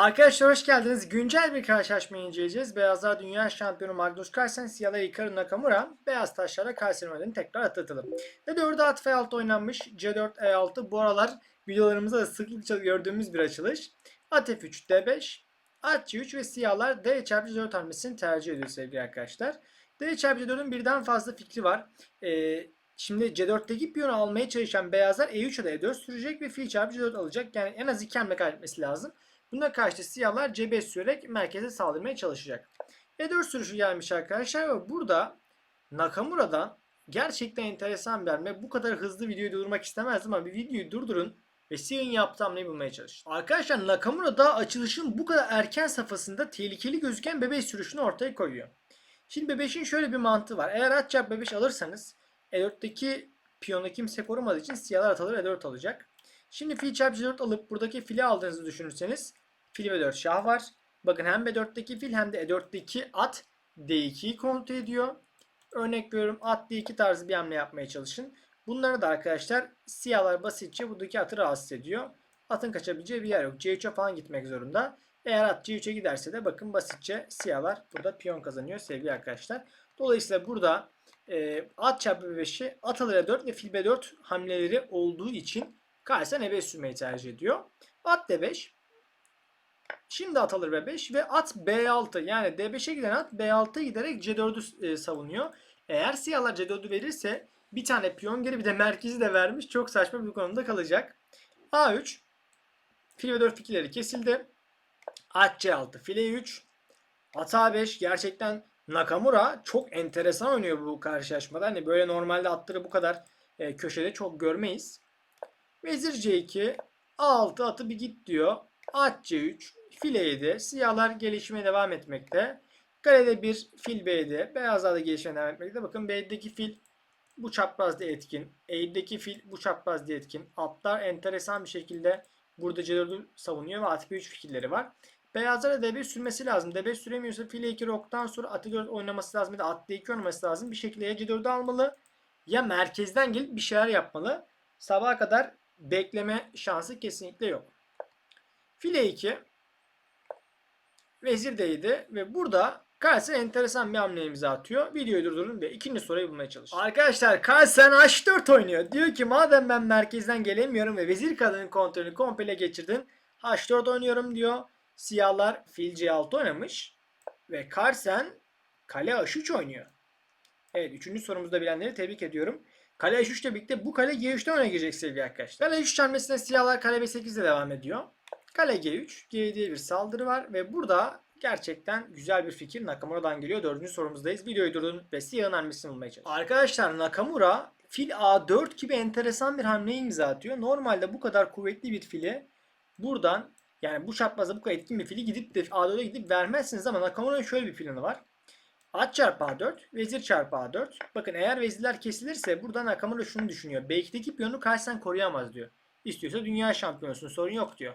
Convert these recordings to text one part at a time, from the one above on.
Arkadaşlar hoş geldiniz. Güncel bir karşılaşmayı inceleyeceğiz. Beyazlar Dünya Şampiyonu Magnus Carlsen, Siyahlar Hikaru Nakamura, Beyaz Taşlar'la oynadığını tekrar hatırlatalım. Ve 4'e at F6 oynanmış. C4, E6 bu aralar videolarımızda da sıklıkça gördüğümüz bir açılış. At F3, D5, At C3 ve Siyahlar D çarpı C4 hamlesini tercih ediyor sevgili arkadaşlar. D çarpı C4'ün birden fazla fikri var. Ee, Şimdi C4'teki piyonu almaya çalışan beyazlar E3 ya da E4 sürecek ve fil çarpı C4 alacak. Yani en az iki hamle kaybetmesi lazım. Buna karşı siyahlar C5 sürerek merkeze saldırmaya çalışacak. E4 sürüşü gelmiş arkadaşlar ve burada Nakamura'dan gerçekten enteresan bir hamle. Bu kadar hızlı videoyu durdurmak istemezdim ama bir videoyu durdurun ve siyahın yaptığı hamleyi bulmaya çalışın. Arkadaşlar Nakamura da açılışın bu kadar erken safhasında tehlikeli gözüken bebeği sürüşünü ortaya koyuyor. Şimdi bebeşin şöyle bir mantığı var. Eğer at çarpı bebeş alırsanız E4'teki piyonu kimse korumadığı için siyahlar at alır E4 alacak. Şimdi fil çarpı C4 alıp buradaki fili aldığınızı düşünürseniz fil B4 şah var. Bakın hem B4'teki fil hem de E4'teki at D2'yi kontrol ediyor. Örnek veriyorum at D2 tarzı bir hamle yapmaya çalışın. Bunları da arkadaşlar siyahlar basitçe buradaki atı rahatsız ediyor. Atın kaçabileceği bir yer yok. C3'e falan gitmek zorunda. Eğer at C3'e giderse de bakın basitçe siyahlar burada piyon kazanıyor sevgili arkadaşlar. Dolayısıyla burada e, at çarpı B5'i at alır E4 ve fil B4 hamleleri olduğu için Carlsen E5 sürmeyi tercih ediyor. At D5. Şimdi at alır B5 ve at B6 yani D5'e giden at B6'ya giderek C4'ü e, savunuyor. Eğer siyahlar C4'ü verirse bir tane piyon geri bir de merkezi de vermiş. Çok saçma bir konumda kalacak. A3 fil ve 4 fikirleri kesildi. At C6 fil E3 At A5 gerçekten Nakamura çok enteresan oynuyor bu karşılaşmada. Hani böyle normalde atları bu kadar e, köşede çok görmeyiz. Vezir C2 A6 atı bir git diyor. At C3 fil E7 siyahlar gelişmeye devam etmekte. Kalede bir fil B'de. Beyazlar da gelişmeye devam etmekte. Bakın B'deki fil bu çaprazda etkin. E'deki fil bu çaprazda etkin. Atlar enteresan bir şekilde burada C4'ü savunuyor ve at B3 fikirleri var. Beyazlara D5 sürmesi lazım. D5 süremiyorsa fil E2 roktan sonra atı 4 oynaması lazım. Ya da at D2 oynaması lazım. Bir şekilde ya C4'ü almalı ya merkezden gelip bir şeyler yapmalı. Sabaha kadar bekleme şansı kesinlikle yok. File 2 Vezir D'ydi ve burada Carlsen enteresan bir hamle imza atıyor. Videoyu durdurun ve ikinci soruyu bulmaya çalışın. Arkadaşlar Carlsen H4 oynuyor. Diyor ki madem ben merkezden gelemiyorum ve vezir kadının kontrolünü komple geçirdin. H4 oynuyorum diyor. Siyahlar fil C6 oynamış. Ve Carlsen kale H3 oynuyor. Evet üçüncü sorumuzda bilenleri tebrik ediyorum. Kale H3 ile birlikte bu kale G3'ten öne girecek sevgili arkadaşlar. Kale H3 hamlesinde siyahlar kale B8 ile devam ediyor. Kale G3, G7'ye bir saldırı var ve burada gerçekten güzel bir fikir Nakamura'dan geliyor. Dördüncü sorumuzdayız. Videoyu durdurun ve siyahın hamlesini bulmaya çalışın. Arkadaşlar Nakamura fil A4 gibi enteresan bir hamle imza atıyor. Normalde bu kadar kuvvetli bir fili buradan yani bu çaprazda bu kadar etkin bir fili gidip de A4'e gidip vermezsiniz ama Nakamura'nın şöyle bir planı var. At çarpı A4, vezir çarpı A4. Bakın eğer vezirler kesilirse burada Nakamura şunu düşünüyor. B2'deki piyonu Carlsen koruyamaz diyor. İstiyorsa dünya şampiyonusun sorun yok diyor.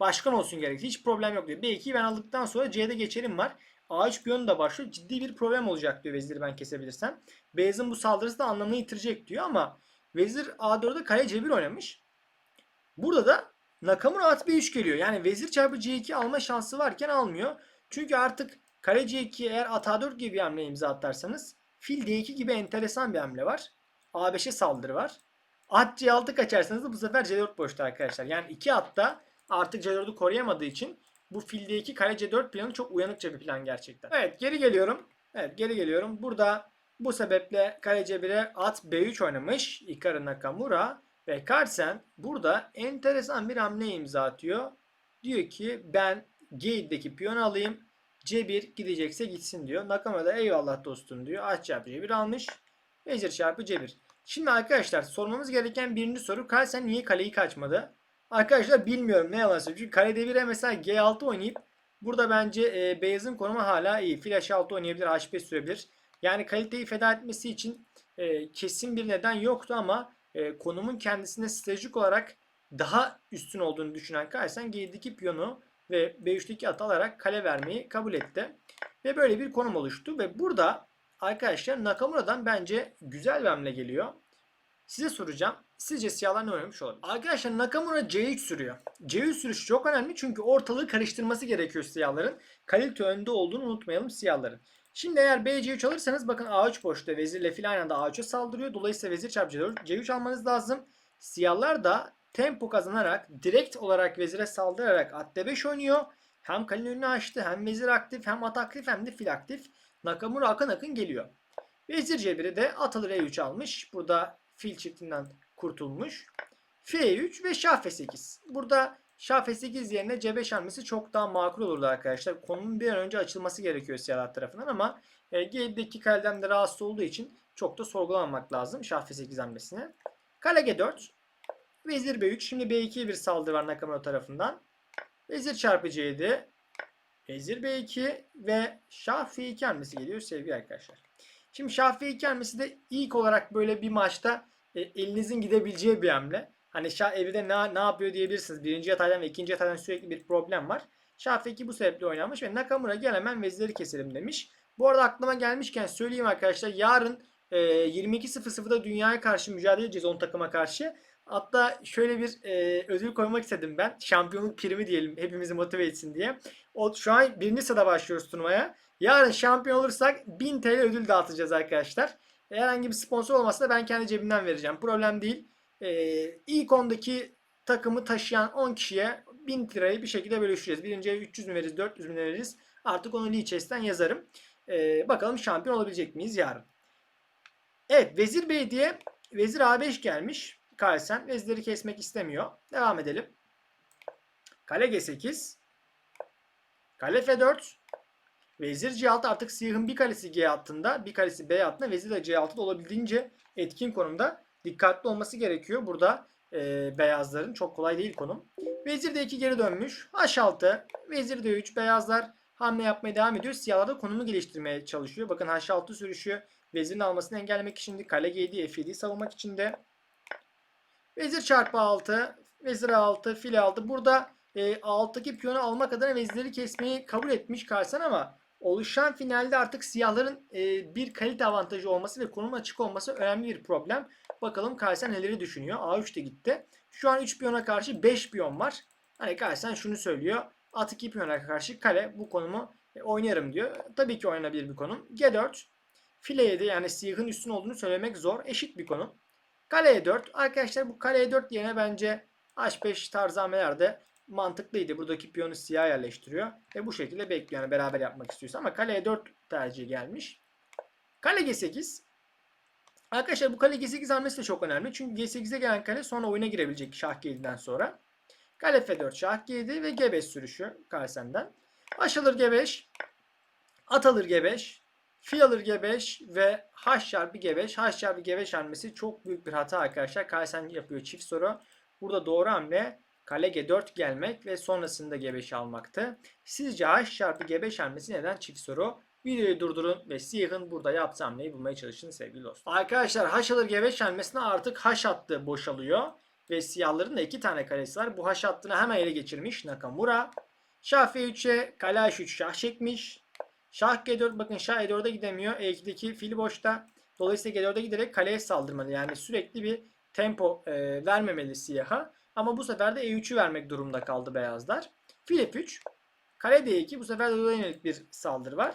Başkan olsun gerek. Hiç problem yok diyor. B2'yi ben aldıktan sonra C'de geçerim var. A3 piyonu da başlıyor. Ciddi bir problem olacak diyor veziri ben kesebilirsem. Beyaz'ın bu saldırısı da anlamını yitirecek diyor ama vezir A4'de kale C1 oynamış. Burada da Nakamura at B3 geliyor. Yani vezir çarpı C2 alma şansı varken almıyor. Çünkü artık kale C2 eğer at A4 gibi bir hamle imza atarsanız fil D2 gibi enteresan bir hamle var. A5'e saldırı var. At C6 kaçarsanız da bu sefer C4 boşta arkadaşlar. Yani iki atta artık C4'ü koruyamadığı için bu fil D2 kale C4 planı çok uyanıkça bir plan gerçekten. Evet geri geliyorum. Evet geri geliyorum. Burada bu sebeple kale C1'e at B3 oynamış Hikaru Nakamura ve Carlsen burada enteresan bir hamle imza atıyor. Diyor ki ben G7'deki piyonu alayım. C1 gidecekse gitsin diyor. Nakamura da eyvallah dostum diyor. At çarpı C1 almış. Vezir çarpı C1. Şimdi arkadaşlar sormamız gereken birinci soru Carlsen niye kaleyi kaçmadı? Arkadaşlar bilmiyorum ne yalan söyleyeyim. Çünkü kale D1'e mesela G6 oynayıp burada bence e, Beyaz'ın konumu hala iyi. Fil H6 oynayabilir, H5 sürebilir. Yani kaliteyi feda etmesi için e, kesin bir neden yoktu ama e, konumun kendisine stratejik olarak daha üstün olduğunu düşünen Carlsen G7'deki piyonu ve B3'teki atı alarak kale vermeyi kabul etti. Ve böyle bir konum oluştu ve burada arkadaşlar Nakamura'dan bence güzel bir hamle geliyor. Size soracağım. Sizce siyahlar ne oynamış olabilir? Arkadaşlar Nakamura C3 sürüyor. C3 sürüşü çok önemli çünkü ortalığı karıştırması gerekiyor siyahların. Kalite önde olduğunu unutmayalım siyahların. Şimdi eğer B C3 alırsanız bakın A3 boşta vezirle fil aynı anda A3'e saldırıyor. Dolayısıyla vezir çarpı C4 C3 almanız lazım. Siyahlar da tempo kazanarak direkt olarak vezire saldırarak at D5 oynuyor. Hem kalenin önünü açtı hem vezir aktif hem at aktif hem de fil aktif. Nakamura akın akın geliyor. Vezir C1'i de at alır E3 almış. Burada fil çiftinden kurtulmuş. F3 ve şah F8. Burada şah F8 yerine C5 hamlesi çok daha makul olurdu arkadaşlar. Konunun bir an önce açılması gerekiyor siyahlar tarafından ama e, G2'deki kaleden de rahatsız olduğu için çok da sorgulamamak lazım şah F8 hamlesine. Kale G4. Vezir B3. Şimdi B2'ye bir saldırı var Nakamura tarafından. Vezir çarpı C7. Vezir B2 ve şah F2 hamlesi geliyor sevgili arkadaşlar. Şimdi şah F2 hamlesi de ilk olarak böyle bir maçta e, elinizin gidebileceği bir hamle. Hani şah evde ne, ne yapıyor diyebilirsiniz. Birinci yataydan ve ikinci yataydan sürekli bir problem var. Şah F2 bu sebeple oynanmış ve Nakamura gel hemen vezirleri keselim demiş. Bu arada aklıma gelmişken söyleyeyim arkadaşlar. Yarın e, 22.00'da dünyaya karşı mücadele edeceğiz 10 takıma karşı. Hatta şöyle bir e, ödül koymak istedim ben. Şampiyonluk primi diyelim hepimizi motive etsin diye. O, şu an birinci sırada başlıyoruz turnuvaya. Yarın şampiyon olursak 1000 TL ödül dağıtacağız arkadaşlar. Herhangi bir sponsor olmasa da ben kendi cebimden vereceğim. Problem değil. Ee, ilk 10'daki takımı taşıyan 10 kişiye 1000 lirayı bir şekilde bölüşeceğiz. Birinciye 300 mü veririz, 400 mü veririz. Artık onu Lee Chess'ten yazarım. Ee, bakalım şampiyon olabilecek miyiz yarın. Evet Vezir Bey diye Vezir A5 gelmiş. Carlsen vezirleri kesmek istemiyor. Devam edelim. Kale G8. Kale F4. Vezir C6 artık siyahın bir kalesi G hattında, bir kalesi B hattında, vezir de C6'da olabildiğince etkin konumda dikkatli olması gerekiyor. Burada e, beyazların çok kolay değil konum. Vezir D2 geri dönmüş. H6, vezir D3 beyazlar hamle yapmaya devam ediyor. Siyahlar da konumu geliştirmeye çalışıyor. Bakın H6 sürüşü vezirin almasını engellemek için de kale G7, F7'yi savunmak için de. Vezir çarpı 6, vezir 6, fil 6. Burada e, alttaki piyonu almak adına vezirleri kesmeyi kabul etmiş Karsan ama oluşan finalde artık siyahların e, bir kalite avantajı olması ve konum açık olması önemli bir problem. Bakalım Carlsen neleri düşünüyor. A3 de gitti. Şu an 3 piyona karşı 5 piyon var. Hani Carlsen şunu söylüyor. At 2 piyona karşı kale bu konumu e, oynarım diyor. Tabii ki oynanabilir bir konum. G4. File 7 yani siyahın üstün olduğunu söylemek zor. Eşit bir konum. Kale E4. Arkadaşlar bu kale E4 yerine bence H5 tarzı hamlelerde mantıklıydı. Buradaki piyonu siyah yerleştiriyor. Ve bu şekilde bekliyor. Yani beraber yapmak istiyorsa. Ama kaleye 4 tercihi gelmiş. Kale G8. Arkadaşlar bu kale G8 hamlesi de çok önemli. Çünkü G8'e gelen kale sonra oyuna girebilecek şah G7'den sonra. Kale F4 şah G7 ve G5 sürüşü Carlsen'den. Baş alır G5. At alır G5. Fil alır G5 ve H çarpı G5. H çarpı G5 hamlesi çok büyük bir hata arkadaşlar. Carlsen yapıyor çift soru. Burada doğru hamle kale G4 gelmek ve sonrasında G5 almaktı. Sizce H çarpı G5 hamlesi neden çift soru? Videoyu durdurun ve siyahın burada yaptığı hamleyi bulmaya çalışın sevgili dostlar. Arkadaşlar H alır G5 hamlesine artık H hattı boşalıyor. Ve siyahların da iki tane kalesi var. Bu H hattını hemen ele geçirmiş Nakamura. Şah F3'e kale H3 şah çekmiş. Şah G4 bakın şah E4'e gidemiyor. E2'deki fil boşta. Dolayısıyla G4'e giderek kaleye saldırmalı. Yani sürekli bir tempo e, vermemeli siyaha. Ama bu sefer de E3'ü vermek durumunda kaldı beyazlar. Fil F3. Kale D2. Bu sefer de yönelik bir saldırı var.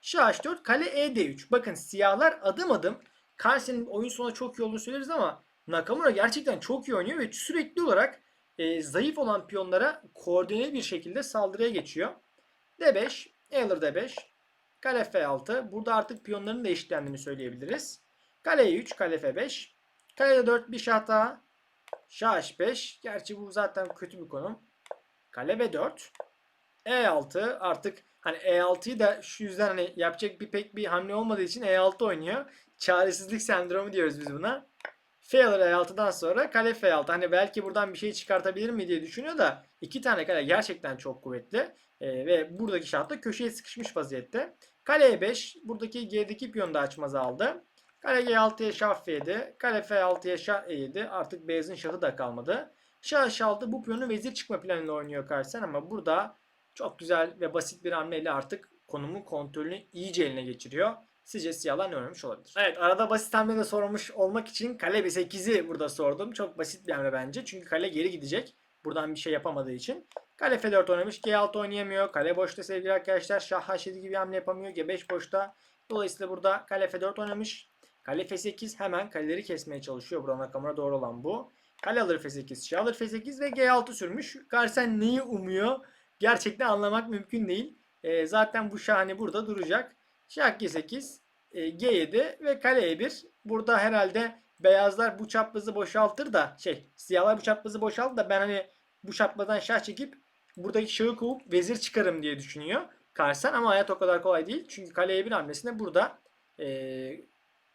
Şah H4. Kale E D3. Bakın siyahlar adım adım Carlsen'in oyun sonu çok iyi olduğunu söyleriz ama Nakamura gerçekten çok iyi oynuyor ve sürekli olarak e, zayıf olan piyonlara koordineli bir şekilde saldırıya geçiyor. D5. E alır D5. Kale F6. Burada artık piyonların da eşitlendiğini söyleyebiliriz. Kale E3. Kale F5. Kale D4 bir şah daha. Şah H5. Gerçi bu zaten kötü bir konum. Kale B4. E6 artık hani E6'yı da şu yüzden hani yapacak bir pek bir hamle olmadığı için E6 oynuyor. Çaresizlik sendromu diyoruz biz buna. F alır E6'dan sonra kale F6. Hani belki buradan bir şey çıkartabilir mi diye düşünüyor da iki tane kale gerçekten çok kuvvetli. Ee, ve buradaki şah da köşeye sıkışmış vaziyette. Kale E5. Buradaki G'deki piyonu da açmazı aldı. Kale G6'ya şah F7. Kale F6'ya şah E7. Artık beyazın şahı da kalmadı. Şah H6 bu piyonu vezir çıkma planıyla oynuyor Carlsen ama burada çok güzel ve basit bir hamleyle artık konumun kontrolünü iyice eline geçiriyor. Sizce siyahlar ne oynamış olabilir? Evet arada basit hamle de sormuş olmak için kale B8'i burada sordum. Çok basit bir hamle bence. Çünkü kale geri gidecek. Buradan bir şey yapamadığı için. Kale F4 oynamış. G6 oynayamıyor. Kale boşta sevgili arkadaşlar. Şah H7 gibi hamle yapamıyor. G5 boşta. Dolayısıyla burada kale F4 oynamış. Kale F8 hemen kaleleri kesmeye çalışıyor. Buradan Nakamura doğru olan bu. Kale alır F8, Şah alır F8 ve G6 sürmüş. Carlsen neyi umuyor? Gerçekten anlamak mümkün değil. Ee, zaten bu şah hani burada duracak. Şah G8, e, G7 ve kale E1. Burada herhalde beyazlar bu çaprazı boşaltır da şey siyahlar bu çaprazı boşaltır da ben hani bu çaprazdan şah çekip buradaki şahı kovup vezir çıkarım diye düşünüyor. Carlsen ama hayat o kadar kolay değil. Çünkü kale E1 hamlesinde burada e,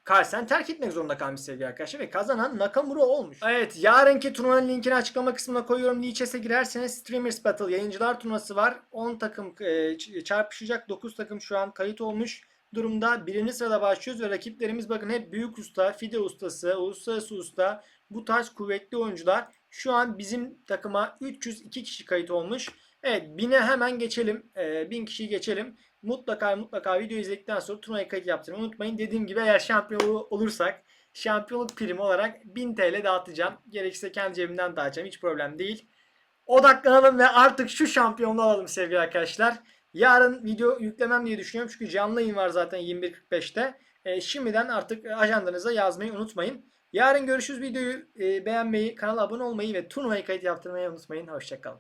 Carlsen terk etmek zorunda kalmış sevgili arkadaşlar ve kazanan Nakamura olmuş. Evet yarınki turnuvanın linkini açıklama kısmına koyuyorum. Lichess'e girerseniz Streamers Battle yayıncılar turnuvası var. 10 takım e, çarpışacak. 9 takım şu an kayıt olmuş durumda. Birinci sırada başlıyoruz ve rakiplerimiz bakın hep büyük usta, fide ustası, uluslararası usta bu tarz kuvvetli oyuncular. Şu an bizim takıma 302 kişi kayıt olmuş. Evet 1000'e hemen geçelim. Ee, 1000 kişiyi geçelim. Mutlaka mutlaka video izledikten sonra turnuvaya kayıt yaptırmayı unutmayın. Dediğim gibi eğer şampiyon ol- olursak şampiyonluk primi olarak 1000 TL dağıtacağım. Gerekirse kendi cebimden dağıtacağım. Hiç problem değil. Odaklanalım ve artık şu şampiyonluğu alalım sevgili arkadaşlar. Yarın video yüklemem diye düşünüyorum. Çünkü canlı yayın var zaten 21.45'te. Ee, şimdiden artık ajandanıza yazmayı unutmayın. Yarın görüşürüz. Videoyu e, beğenmeyi, kanala abone olmayı ve turnuvaya kayıt yaptırmayı unutmayın. Hoşçakalın.